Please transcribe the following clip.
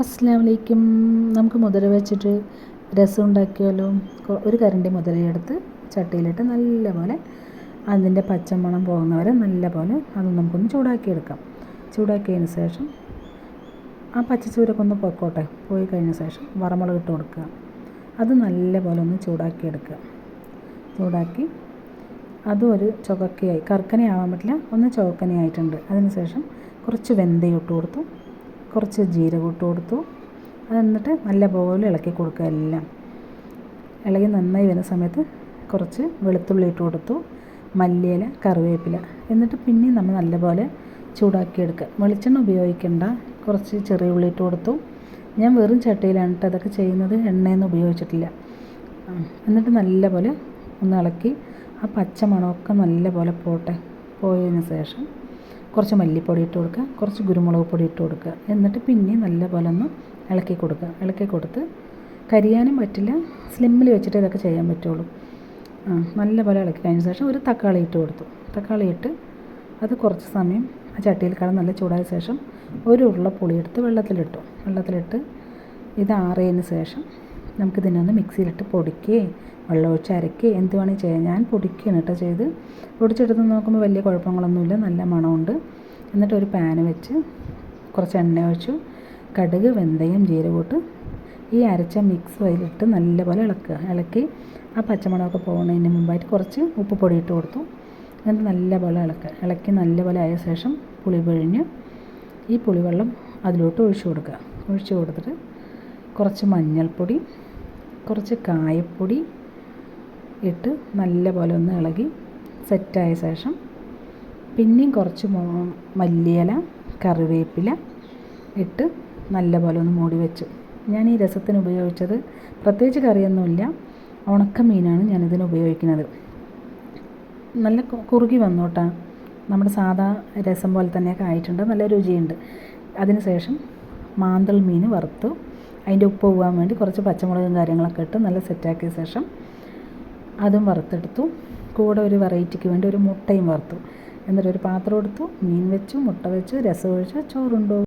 അസ്സാം നമുക്ക് മുതിര വെച്ചിട്ട് രസം ഉണ്ടാക്കിയാലോ ഒരു കരണ്ടി മുതിരയെടുത്ത് ചട്ടിയിലിട്ട് നല്ലപോലെ അതിന്റെ പച്ചമണം പോകുന്നവരെ നല്ലപോലെ അത് നമുക്കൊന്ന് ചൂടാക്കിയെടുക്കാം. ചൂടാക്കിയതിന് ശേഷം ആ പച്ചച്ചൂരൊക്കെ ഒന്ന് പൊക്കോട്ടെ. പോയി കഴിഞ്ഞ ശേഷം വറമുളക് ഇട്ട് കൊടുക്കുക. അത് നല്ലപോലെ ഒന്ന് ചൂടാക്കിയെടുക്കുക. ചൂടാക്കി അതും ഒരു ചുവക്കയായി. കറുക്കനയാവാൻ പറ്റില്ല. ഒന്ന് ചുവക്കനയായിട്ടുണ്ട് അതിന് ശേഷം കുറച്ച് വെന്തയിട്ട് കൊടുത്തു. കുറച്ച് ജീരകം ഇട്ട് കൊടുത്തു എന്നിട്ട് നല്ലപോലെ ഇളക്കി കൊടുക്കുക എല്ലാം. ഇളകി നന്നായി വരുന്ന സമയത്ത് കുറച്ച് വെളുത്തുള്ളി ഇട്ട് കൊടുത്തു. മല്ലിയില കറിവേപ്പില. എന്നിട്ട് പിന്നെയും നമ്മൾ നല്ലപോലെ ചൂടാക്കിയെടുക്കുക. വെളിച്ചെണ്ണ ഉപയോഗിക്കേണ്ട. കുറച്ച് ചെറിയ ഉള്ളി ഇട്ട് കൊടുത്തു. ഞാൻ വെറും ചട്ടിയിലാണ് കേട്ടോ അതൊക്കെ ചെയ്യുന്നത്. എണ്ണയൊന്നും ഉപയോഗിച്ചിട്ടില്ല. എന്നിട്ട് നല്ലപോലെ ഒന്ന് ഇളക്കി. ആ പച്ചമണമൊക്കെ നല്ലപോലെ പോട്ടെ. പോയതിന് ശേഷം കുറച്ച് മല്ലിപ്പൊടി ഇട്ട് കൊടുക്കുക കുറച്ച് കുരുമുളക് പൊടി ഇട്ട് കൊടുക്കുക. എന്നിട്ട് പിന്നെ നല്ലപോലെ ഒന്ന് ഇളക്കി കൊടുക്കുക. ഇളക്കി കൊടുത്ത് കരിയാനും പറ്റില്ല സ്ലിമ്മിൽ വെച്ചിട്ട് ഇതൊക്കെ ചെയ്യാൻ പറ്റുള്ളൂ. നല്ല നല്ലപോലെ ഇളക്കി കഴിഞ്ഞ ശേഷം ഒരു തക്കാളി ഇട്ട് കൊടുത്തു. തക്കാളി ഇട്ട് അത് കുറച്ച് സമയം ആ ചട്ടിയിൽ കടന്ന് നല്ല ചൂടായ ശേഷം ഒരു ഉരുള പുളിയെടുത്ത് വെള്ളത്തിലിട്ടു. വെള്ളത്തിലിട്ട് ഇത് ആറിയതിന് ശേഷം നമുക്കിതിനൊന്ന് മിക്സിയിലിട്ട് പൊടിക്കുകയും വെള്ളമൊഴിച്ച് അരക്കുകയും എന്ത് വേണമെങ്കിൽ ചെയ്യാം. ഞാൻ പൊടിക്കുകയാണ് കേട്ടോ ചെയ്ത്. പൊടിച്ചെടുത്ത് നോക്കുമ്പോൾ വലിയ കുഴപ്പങ്ങളൊന്നുമില്ല. നല്ല മണമുണ്ട്. എന്നിട്ട് ഒരു പാന് വെച്ച് കുറച്ച് എണ്ണ ഒഴിച്ചു. കടുക് വെന്തയും ജീരകവും ഈ അരച്ച മിക്സ് അതിലിട്ട് നല്ലപോലെ ഇളക്കുക. ഇളക്കി ആ പച്ചമുളകൊക്കെ പോകുന്നതിന് മുമ്പായിട്ട് കുറച്ച് ഉപ്പ് പൊടി ഇട്ട് കൊടുത്തു. എന്നിട്ട് നല്ലപോലെ ഇളക്കുക. ഇളക്കി നല്ലപോലെ ആയ ശേഷം പുളി പിഴിഞ്ഞ് ഈ പുളിവെള്ളം അതിലോട്ട് ഒഴിച്ചു കൊടുക്കുക. ഒഴിച്ചു കൊടുത്തിട്ട് കുറച്ച് മഞ്ഞൾപ്പൊടി കുറച്ച് കായപ്പൊടി ഇട്ട് നല്ല പോലെ ഒന്ന് ഇളകി സെറ്റായ ശേഷം പിന്നെയും കുറച്ച് മല്ലിയില കറിവേപ്പില ഇട്ട് നല്ല പോലെ ഒന്ന് മൂടി വെച്ചു. ഞാൻ ഈ രസത്തിന് ഉപയോഗിച്ചത് പ്രത്യേകിച്ച് കറിയൊന്നുമില്ല ഉണക്ക മീനാണ് ഞാനിതിന് ഉപയോഗിക്കുന്നത്. നല്ല കുറുകി വന്നോട്ടാ. നമ്മുടെ സാധാ രസം പോലെ തന്നെയൊക്കെ ആയിട്ടുണ്ട് നല്ല രുചിയുണ്ട്. അതിന് ശേഷം മാന്തൾ മീൻ വറുത്തു. അതിന്റെ ഉപ്പ് പോകാൻ വേണ്ടി കുറച്ച് പച്ചമുളകും കാര്യങ്ങളൊക്കെ ഇട്ട് നല്ല സെറ്റാക്കിയ ശേഷം അതും വറുത്തെടുത്തു. കൂടെ ഒരു വെറൈറ്റിക്ക് വേണ്ടി ഒരു മുട്ടയും വറുത്തു. എന്നിട്ടൊരു പാത്രം എടുത്തു. മീൻ വെച്ചു മുട്ട വെച്ചു രസം ഒഴിച്ചു ചോറുണ്ടു?